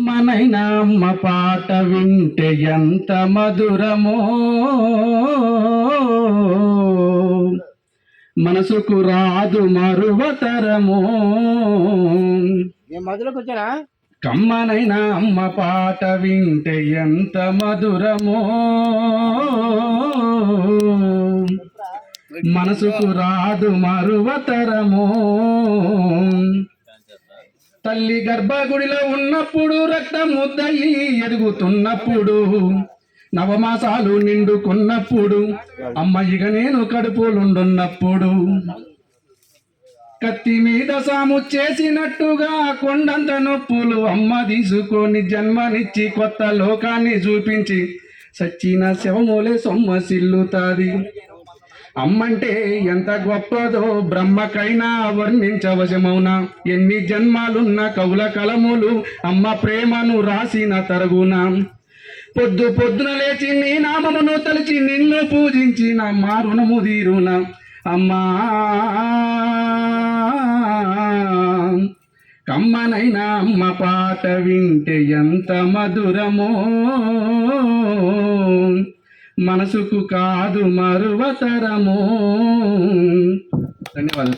మనైనా అమ్మ పాట వింటే ఎంత మధురమో. మనసుకు రాదు మరువతరమో. కమ్మనైనా అమ్మ పాట వింటే ఎంత మధురమో. మనసుకు రాదు మరువతరమో. తల్లి గర్భగుడిలో ఉన్నప్పుడు రక్తముద్దయి ఎదుగుతున్నప్పుడు నవమాసాలు నిండుకున్నప్పుడు అమ్మయ్యగ నేను కడుపులుండున్నప్పుడు. కత్తి మీద సాము చేసినట్టుగా కొండంత నొప్పులు అమ్మ తీసుకొని జన్మనిచ్చి కొత్త లోకాన్ని చూపించి సచ్చిన శివములే సొమ్మ సిల్లుతాది. అమ్మంటే ఎంత గొప్పదో బ్రహ్మకైనా వర్ణించవశమౌనా ఎన్ని జన్మాలున్న కవుల కలములు అమ్మ ప్రేమను రాసిన తరుగున? పొద్దు పొద్దున లేచి నీ నామమును తలిచి నిన్ను పూజించిన మా రుణము తీరున? అమ్మా! కమ్మనైనా అమ్మ పాట వింటే ఎంత మధురమో? మనసుకు కాదు మరువతరము. ధన్యవాదాలు.